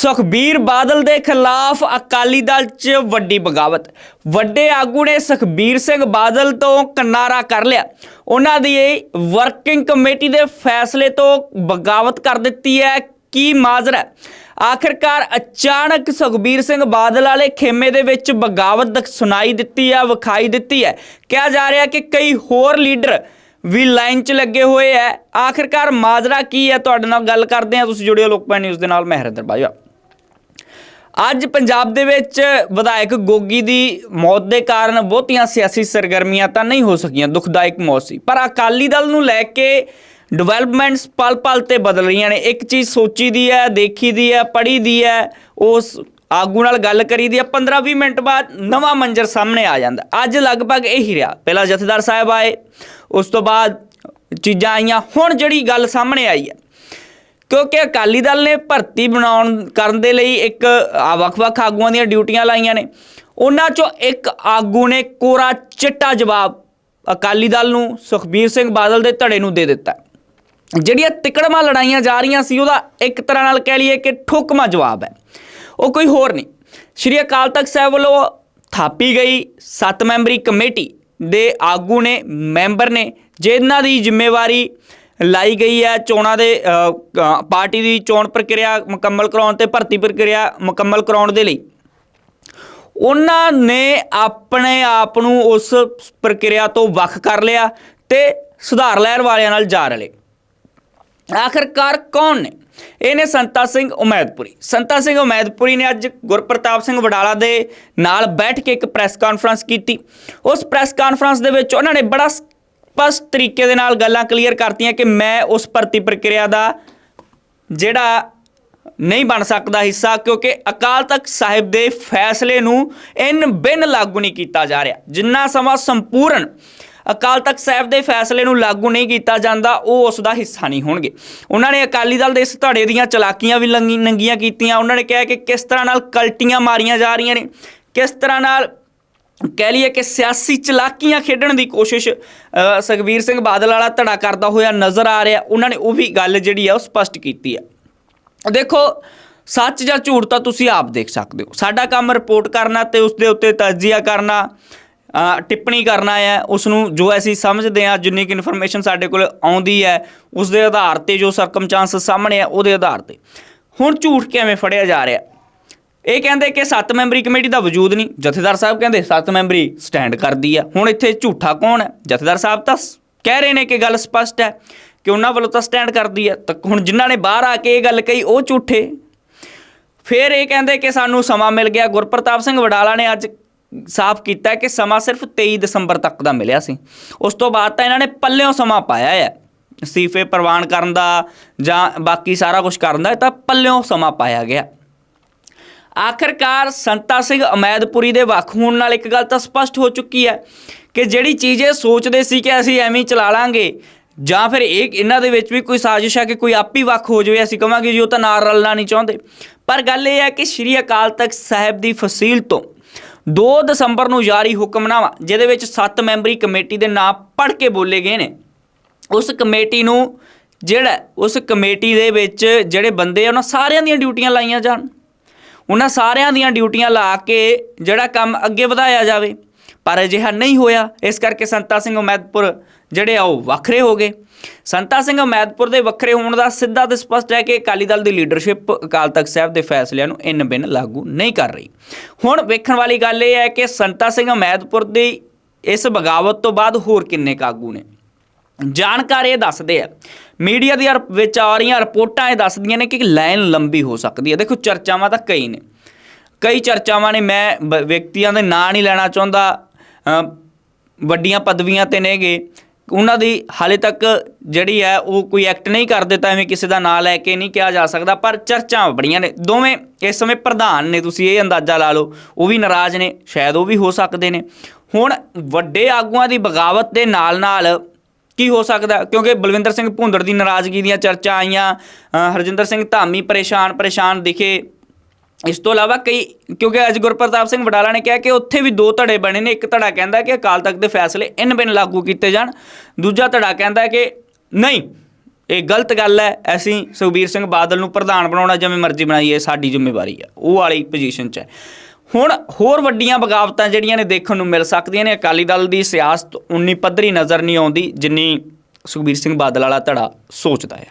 ਸੁਖਬੀਰ ਬਾਦਲ ਦੇ ਖਿਲਾਫ ਅਕਾਲੀ ਦਲ 'ਚ ਵੱਡੀ ਬਗਾਵਤ। ਵੱਡੇ ਆਗੂ ਨੇ ਸੁਖਬੀਰ ਸਿੰਘ ਬਾਦਲ ਤੋਂ ਕਿਨਾਰਾ ਕਰ ਲਿਆ। ਉਹਨਾਂ ਦੀ ਵਰਕਿੰਗ ਕਮੇਟੀ ਦੇ ਫੈਸਲੇ ਤੋਂ ਬਗਾਵਤ ਕਰ ਦਿੱਤੀ ਹੈ। ਕੀ ਮਾਜ਼ਰਾ ਆਖਿਰਕਾਰ ਅਚਾਨਕ ਸੁਖਬੀਰ ਸਿੰਘ ਬਾਦਲ ਵਾਲੇ ਖੇਮੇ ਦੇ ਵਿੱਚ ਬਗਾਵਤ ਸੁਣਾਈ ਦਿੱਤੀ ਹੈ ਵਿਖਾਈ ਦਿੱਤੀ ਹੈ। ਕਿਹਾ ਜਾ ਰਿਹਾ ਕਿ ਕਈ ਹੋਰ ਲੀਡਰ ਵੀ ਲਾਈਨ 'ਚ ਲੱਗੇ ਹੋਏ ਹੈ। ਆਖਿਰਕਾਰ ਮਾਜਰਾ ਕੀ ਹੈ? ਤੁਹਾਡੇ ਨਾਲ ਗੱਲ ਕਰਦੇ ਹਾਂ। ਤੁਸੀਂ ਜੁੜਿਓ ਲੋਕਪਾਲ ਨਿਊਜ਼ ਦੇ ਨਾਲ। ਮੈਂ ਹਰਿੰਦਰ ਬਾਜਵਾ। ਅੱਜ ਪੰਜਾਬ ਦੇ ਵਿੱਚ ਵਿਧਾਇਕ ਗੋਗੀ ਦੀ ਮੌਤ ਦੇ ਕਾਰਨ ਬਹੁਤੀਆਂ ਸਿਆਸੀ ਸਰਗਰਮੀਆਂ ਤਾਂ ਨਹੀਂ ਹੋ ਸਕੀਆਂ, ਦੁਖਦਾਇਕ ਮੌਤ ਸੀ। ਪਰ ਅਕਾਲੀ ਦਲ ਨੂੰ ਲੈ ਕੇ ਡਿਵੈਲਪਮੈਂਟਸ ਪਲ-ਪਲ ਤੇ ਬਦਲ ਰਹੀਆਂ ਨੇ। ਇੱਕ ਚੀਜ਼ ਸੋਚੀ ਦੀ ਹੈ, ਦੇਖੀ ਦੀ ਹੈ, ਪੜ੍ਹੀ ਦੀ ਹੈ, ਉਸ ਆਗੂ ਨਾਲ ਗੱਲ ਕਰੀ ਦੀ ਹੈ। 15-20 ਮਿੰਟ ਬਾਅਦ ਨਵਾਂ ਮੰਜ਼ਰ ਸਾਹਮਣੇ ਆ ਜਾਂਦਾ। ਅੱਜ ਲਗਭਗ ਇਹੀ ਰਿਹਾ। ਪਹਿਲਾਂ ਜਥੇਦਾਰ ਸਾਹਿਬ ਆਏ, ਉਸ ਤੋਂ ਬਾਅਦ ਚੀਜ਼ਾਂ ਆਈਆਂ। ਹੁਣ ਜਿਹੜੀ ਗੱਲ ਸਾਹਮਣੇ ਆਈ ਹੈ ਕਿਉਂਕਿ ਅਕਾਲੀ ਦਲ ਨੇ ਭਰਤੀ ਬਣਾਉਣ ਕਰਨ ਦੇ ਲਈ ਇੱਕ ਵੱਖ-ਵੱਖ ਆਗੂਆਂ ਦੀਆਂ ਡਿਊਟੀਆਂ ਲਾਈਆਂ ਨੇ। ਉਹਨਾਂ ਚੋਂ ਇੱਕ ਆਗੂ ਨੇ ਕੋਰਾ ਚਿੱਟਾ ਜਵਾਬ ਅਕਾਲੀ ਦਲ ਨੂੰ ਸੁਖਬੀਰ ਸਿੰਘ ਬਾਦਲ ਦੇ ਧੜੇ ਨੂੰ ਦੇ ਦਿੱਤਾ। ਜਿਹੜੀਆਂ ਤਿਕੜਮਾਂ ਲੜਾਈਆਂ ਜਾ ਰਹੀਆਂ ਸੀ, ਉਹਦਾ ਇੱਕ ਤਰ੍ਹਾਂ ਨਾਲ ਕਹਿ ਲਈਏ ਕਿ ਠੋਕਮਾ ਜਵਾਬ ਹੈ। ਉਹ ਕੋਈ ਹੋਰ ਨਹੀਂ। ਸ਼੍ਰੀ ਅਕਾਲ ਤਖਤ ਸਾਹਿਬ ਵੱਲੋਂ ਥਾਪੀ ਗਈ 7 ਮੈਂਬਰੀ ਕਮੇਟੀ ਦੇ ਆਗੂ ਨੇ, ਮੈਂਬਰ ਨੇ, ਜਿਨ੍ਹਾਂ ਦੀ ਜ਼ਿੰਮੇਵਾਰੀ ਲਾਈ ਗਈ ਹੈ। ਚੋਣਾਂ ਦੇ ਪਾਰਟੀ ਦੀ ਚੋਣ ਪ੍ਰਕਿਰਿਆ ਮੁਕੰਮਲ ਕਰਾਉਣ ਤੇ ਭਰਤੀ ਪ੍ਰਕਿਰਿਆ ਮੁਕੰਮਲ ਕਰਾਉਣ ਦੇ ਲਈ। ਉਹਨਾਂ ਨੇ ਆਪਣੇ ਆਪ ਨੂੰ ਉਸ ਪ੍ਰਕਿਰਿਆ ਤੋਂ ਵੱਖ ਕਰ ਲਿਆ ਤੇ ਸੁਧਾਰ ਲਹਿਰ ਵਾਲਿਆਂ ਨਾਲ ਜਾ ਰਲੇ। ਆਖਰਕਾਰ ਕੌਣ ਨੇ? ਇਹ ਨੇ ਸੰਤਾ ਸਿੰਘ ਉਮੈਦਪੁਰੀ। ਸੰਤਾ ਸਿੰਘ ਉਮੈਦਪੁਰੀ ਨੇ ਅੱਜ ਗੁਰਪ੍ਰਤਾਪ ਸਿੰਘ ਵਡਾਲਾ ਦੇ ਨਾਲ ਬੈਠ ਕੇ ਇੱਕ ਪ੍ਰੈਸ ਕਾਨਫਰੰਸ ਕੀਤੀ। ਉਸ ਪ੍ਰੈਸ ਕਾਨਫਰੰਸ ਦੇ ਵਿੱਚ ਉਹਨਾਂ ਨੇ ਬੜਾ ਸਪਸ਼ਟ ਤਰੀਕੇ ਦੇ ਨਾਲ ਗੱਲਾਂ ਕਲੀਅਰ ਕਰਤੀਆਂ ਕਿ ਮੈਂ ਉਸ ਭਰਤੀ ਪ੍ਰਕਿਰਿਆ ਦਾ ਜਿਹੜਾ ਨਹੀਂ ਬਣ ਸਕਦਾ ਹਿੱਸਾ, ਕਿਉਂਕਿ ਅਕਾਲ ਤਖਤ ਸਾਹਿਬ ਦੇ ਫੈਸਲੇ ਨੂੰ ਇਨ ਬਿਨ ਲਾਗੂ ਨਹੀਂ ਕੀਤਾ ਜਾ ਰਿਹਾ। ਜਿੰਨਾ ਸਮਾਂ ਸੰਪੂਰਨ ਅਕਾਲ ਤਖਤ ਸਾਹਿਬ ਦੇ ਫੈਸਲੇ ਨੂੰ ਲਾਗੂ ਨਹੀਂ ਕੀਤਾ ਜਾਂਦਾ, ਉਹ ਉਸ ਦਾ ਹਿੱਸਾ ਨਹੀਂ ਹੋਣਗੇ। ਉਹਨਾਂ ਨੇ ਅਕਾਲੀ ਦਲ ਦੇ ਇਸ ਧੜੇ ਦੀਆਂ ਚਲਾਕੀਆਂ ਵੀ ਲੰਗੀ ਨੰਗੀਆਂ ਕੀਤੀਆਂ। ਉਹਨਾਂ ਨੇ ਕਿਹਾ ਕਿ ਕਿਸ ਤਰ੍ਹਾਂ ਨਾਲ ਕਲਟੀਆਂ ਮਾਰੀਆਂ ਜਾ ਰਹੀਆਂ ਨੇ, ਕਿਸ ਤਰ੍ਹਾਂ ਨਾਲ ਕਹਿ ਲਈਏ ਕਿ ਸਿਆਸੀ ਚਲਾਕੀਆਂ ਖੇਡਣ ਦੀ ਕੋਸ਼ਿਸ਼ ਸੁਖਬੀਰ ਸਿੰਘ ਬਾਦਲ ਵਾਲਾ ਧੜਾ ਕਰਦਾ ਹੋਇਆ ਨਜ਼ਰ ਆ ਰਿਹਾ, ਉਹਨਾਂ ਨੇ ਉਹ ਵੀ ਗੱਲ ਜਿਹੜੀ ਆ ਉਹ ਸਪਸ਼ਟ ਕੀਤੀ ਆ। ਦੇਖੋ, ਸੱਚ ਜਾਂ ਝੂਠ ਤਾਂ ਤੁਸੀਂ ਆਪ ਦੇਖ ਸਕਦੇ ਹੋ। ਸਾਡਾ ਕੰਮ ਰਿਪੋਰਟ ਕਰਨਾ ਤੇ ਉਸ ਦੇ ਉੱਤੇ ਤਜਜ਼ੀਆ ਕਰਨਾ ਟਿੱਪਣੀ ਕਰਨਾ ਹੈ ਉਸ ਨੂੰ ਜੋ ਅਸੀਂ ਸਮਝਦੇ ਹਾਂ ਜਿੰਨੀ ਕਿ ਇਨਫੋਰਮੇਸ਼ਨ ਸਾਡੇ ਕੋਲ ਆਉਂਦੀ ਹੈ ਉਸ ਦੇ ਆਧਾਰ ਤੇ ਜੋ ਸਰਕਮਚਾਂਸ ਸਾਹਮਣੇ ਆ, ਉਹਦੇ ਆਧਾਰ ਤੇ। ਹੁਣ ਝੂਠ ਕਿਵੇਂ ਫੜਿਆ ਜਾ ਰਿਹਾ? ਇਹ ਕਹਿੰਦੇ ਕਿ 7 ਮੈਂਬਰੀ ਕਮੇਟੀ ਦਾ ਵਜੂਦ ਨਹੀਂ। ਜਥੇਦਾਰ ਸਾਹਿਬ ਕਹਿੰਦੇ 7 ਮੈਂਬਰੀ ਸਟੈਂਡ ਕਰਦੀ ਆ। ਹੁਣ ਇੱਥੇ ਝੂਠਾ ਕੌਣ ਹੈ? ਜਥੇਦਾਰ ਸਾਹਿਬ ਤਾਂ ਕਹਿ ਰਹੇ ਨੇ ਕਿ ਗੱਲ ਸਪਸ਼ਟ ਹੈ ਕਿ ਉਹਨਾਂ ਵੱਲੋਂ ਤਾਂ ਸਟੈਂਡ ਕਰਦੀ ਹੈ ਤਾਂ ਹੁਣ ਜਿਨ੍ਹਾਂ ਨੇ ਬਾਹਰ ਆ ਕੇ ਇਹ ਗੱਲ ਕਹੀ, ਉਹ ਝੂਠੇ। ਫਿਰ ਇਹ ਕਹਿੰਦੇ ਕਿ ਸਾਨੂੰ ਸਮਾਂ ਮਿਲ ਗਿਆ। ਗੁਰਪ੍ਰਤਾਪ ਸਿੰਘ ਵਡਾਲਾ ਨੇ ਅੱਜ ਸਾਫ਼ ਕੀਤਾ ਕਿ ਸਮਾਂ ਸਿਰਫ 23 ਦਸੰਬਰ ਤੱਕ ਦਾ ਮਿਲਿਆ ਸੀ। ਉਸ ਤੋਂ ਬਾਅਦ ਤਾਂ ਇਹਨਾਂ ਨੇ ਪੱਲਿਓਂ ਸਮਾਂ ਪਾਇਆ ਹੈ ਅਸਤੀਫੇ ਪ੍ਰਵਾਨ ਕਰਨ ਦਾ ਜਾਂ ਬਾਕੀ ਸਾਰਾ ਕੁਝ ਕਰਨ ਦਾ ਇਹ ਤਾਂ ਪੱਲਿਓਂ ਸਮਾਂ ਪਾਇਆ ਗਿਆ। ਆਖਰਕਾਰ ਸੰਤਾ ਸਿੰਘ ਅਮੈਦਪੁਰੀ ਦੇ ਵੱਖ ਹੋਣ ਨਾਲ ਇੱਕ ਗੱਲ ਤਾਂ ਸਪਸ਼ਟ ਹੋ ਚੁੱਕੀ ਹੈ ਕਿ ਜਿਹੜੀ ਚੀਜ਼ ਇਹ ਸੋਚਦੇ ਸੀ ਕਿ ਅਸੀਂ ਐਵੇਂ ਚਲਾ ਲਾਂਗੇ, ਜਾਂ ਫਿਰ ਇਹ ਇਹਨਾਂ ਦੇ ਵਿੱਚ ਵੀ ਕੋਈ ਸਾਜ਼ਿਸ਼ ਹੈ ਕਿ ਕੋਈ ਆਪ ਹੀ ਵੱਖ ਹੋ ਜਾਵੇ, ਅਸੀਂ ਕਹਾਂਗੇ ਜੀ ਉਹ ਤਾਂ ਨਾਲ ਰਲਣਾ ਨਹੀਂ ਚਾਹੁੰਦੇ। ਪਰ ਗੱਲ ਇਹ ਹੈ ਕਿ ਸ਼੍ਰੀ ਅਕਾਲ ਤਖਤ ਸਾਹਿਬ ਦੀ ਫਸੀਲ ਤੋਂ 2 ਦਸੰਬਰ ਨੂੰ ਜਾਰੀ ਹੁਕਮਨਾਮਾ, ਜਿਹਦੇ ਵਿੱਚ 7 ਮੈਂਬਰੀ ਕਮੇਟੀ ਦੇ ਨਾਂ ਪੜ੍ਹ ਕੇ ਬੋਲੇ ਗਏ ਨੇ, ਉਸ ਕਮੇਟੀ ਨੂੰ ਜਿਹੜਾ, ਉਸ ਕਮੇਟੀ ਦੇ ਵਿੱਚ ਜਿਹੜੇ ਬੰਦੇ ਆ, ਉਹਨਾਂ ਸਾਰਿਆਂ ਦੀਆਂ ਡਿਊਟੀਆਂ ਲਾਈਆਂ ਜਾਣ। ਉਹਨਾਂ ਸਾਰਿਆਂ ਦੀਆਂ ਡਿਊਟੀਆਂ ਲਾ ਕੇ ਜਿਹੜਾ ਕੰਮ ਅੱਗੇ ਵਧਾਇਆ ਜਾਵੇ। ਪਰ ਅਜਿਹਾ ਨਹੀਂ ਹੋਇਆ। ਇਸ ਕਰਕੇ ਸੰਤਾ ਸਿੰਘ ਉਮੈਦਪੁਰ ਜਿਹੜੇ ਆ, ਉਹ ਵੱਖਰੇ ਹੋ ਗਏ। ਸੰਤਾ ਸਿੰਘ ਉਮੈਦਪੁਰ ਦੇ ਵੱਖਰੇ ਹੋਣ ਦਾ ਸਿੱਧਾ ਤੇ ਸਪਸ਼ਟ ਹੈ ਕਿ ਅਕਾਲੀ ਦਲ ਦੀ ਲੀਡਰਸ਼ਿਪ ਅਕਾਲ ਤਖਤ ਸਾਹਿਬ ਦੇ ਫੈਸਲਿਆਂ ਨੂੰ ਇਨ ਬਿਨ ਲਾਗੂ ਨਹੀਂ ਕਰ ਰਹੀ। ਹੁਣ ਵੇਖਣ ਵਾਲੀ ਗੱਲ ਇਹ ਹੈ ਕਿ ਸੰਤਾ ਸਿੰਘ ਉਮੈਦਪੁਰ ਦੀ ਇਸ ਬਗਾਵਤ ਤੋਂ ਬਾਅਦ ਹੋਰ ਕਿੰਨੇ ਕਾਗੂ ਨੇ? ਜਾਣਕਾਰ ਇਹ ਦੱਸਦੇ ਆ। ਮੀਡੀਆ ਦੀਆਂ ਰਿਪ- ਵਿੱਚ ਆ ਰਹੀਆਂ ਰਿਪੋਰਟਾਂ ਇਹ ਦੱਸਦੀਆਂ ਨੇ ਕਿ ਲਾਈਨ ਲੰਬੀ ਹੋ ਸਕਦੀ ਹੈ। ਦੇਖੋ, ਚਰਚਾਵਾਂ ਤਾਂ ਕਈ ਨੇ। ਕਈ ਚਰਚਾਵਾਂ ਨੇ, ਮੈਂ ਵਿਅਕਤੀਆਂ ਦੇ ਨਾਂ ਨਹੀਂ ਲੈਣਾ ਚਾਹੁੰਦਾ। ਵੱਡੀਆਂ ਪਦਵੀਆਂ ਤੇ ਨੇਗੇ। ਉਹਨਾਂ ਦੀ ਹਾਲੇ ਤੱਕ ਜਿਹੜੀ ਹੈ, ਉਹ ਕੋਈ ਐਕਟ ਨਹੀਂ ਕਰ ਦਿੱਤਾ ਐਵੇਂ ਕਿਸੇ ਦਾ ਨਾਂ ਲੈ ਕੇ ਨਹੀਂ ਕਿਹਾ ਜਾ ਸਕਦਾ, ਪਰ ਚਰਚਾਂ ਬੜੀਆਂ ਨੇ। ਦੋਵੇਂ ਇਸ ਸਮੇਂ ਪ੍ਰਧਾਨ ਨੇ, ਤੁਸੀਂ ਇਹ ਅੰਦਾਜ਼ਾ ਲਾ ਲਓ। ਉਹ ਵੀ ਨਾਰਾਜ਼ ਨੇ, ਸ਼ਾਇਦ ਉਹ ਵੀ ਹੋ ਸਕਦੇ ਨੇ। ਹੁਣ ਵੱਡੇ ਆਗੂਆਂ ਦੀ ਬਗਾਵਤ ਦੇ ਨਾਲ ਨਾਲ ਕੀ ਹੋ ਸਕਦਾ? ਕਿਉਂਕਿ ਬਲਵਿੰਦਰ ਸਿੰਘ ਭੁੰਦੜ ਦੀ ਨਾਰਾਜ਼ਗੀ ਦੀਆਂ ਚਰਚਾ ਆਈਆਂ ਹਰਜਿੰਦਰ ਸਿੰਘ ਧਾਮੀ ਪਰੇਸ਼ਾਨ ਪਰੇਸ਼ਾਨ ਦਿਖੇ। ਇਸ ਤੋਂ ਇਲਾਵਾ ਕਈ, ਕਿਉਂਕਿ ਅੱਜ ਗੁਰਪ੍ਰਤਾਪ ਸਿੰਘ ਵਡਾਲਾ ਨੇ ਕਿਹਾ ਕਿ ਉੱਥੇ ਵੀ ਦੋ ਧੜੇ ਬਣੇ ਨੇ, ਇੱਕ ਧੜਾ ਕਹਿੰਦਾ ਕਿ ਅਕਾਲ ਤਖਤ ਦੇ ਫੈਸਲੇ ਇਨ ਬਿਨ ਲਾਗੂ ਕੀਤੇ ਜਾਣ, ਦੂਜਾ ਧੜਾ ਕਹਿੰਦਾ ਕਿ ਨਹੀਂ, ਇਹ ਗਲਤ ਗੱਲ ਹੈ ਅਸੀਂ ਸੁਖਬੀਰ ਸਿੰਘ ਬਾਦਲ ਨੂੰ ਪ੍ਰਧਾਨ ਬਣਾਉਣਾ ਜਿਵੇਂ ਮਰਜ਼ੀ ਬਣਾਈਏ, ਸਾਡੀ ਜ਼ਿੰਮੇਵਾਰੀ ਹੈ, ਉਹ ਵਾਲੀ ਪੋਜੀਸ਼ਨ 'ਚ ਹੈ। ਹੁਣ ਹੋਰ ਵੱਡੀਆਂ ਬਗਾਵਤਾਂ ਜਿਹੜੀਆਂ ਨੇ ਦੇਖਣ ਨੂੰ ਮਿਲ ਸਕਦੀਆਂ ਨੇ, ਅਕਾਲੀ ਦਲ ਦੀ ਸਿਆਸਤ ਉਨੀ ਪੱਧਰੀ ਨਜ਼ਰ ਨਹੀਂ ਆਉਂਦੀ, ਜਿੰਨੀ ਸੁਖਬੀਰ ਸਿੰਘ ਬਾਦਲ ਵਾਲਾ ਧੜਾ ਸੋਚਦਾ ਹੈ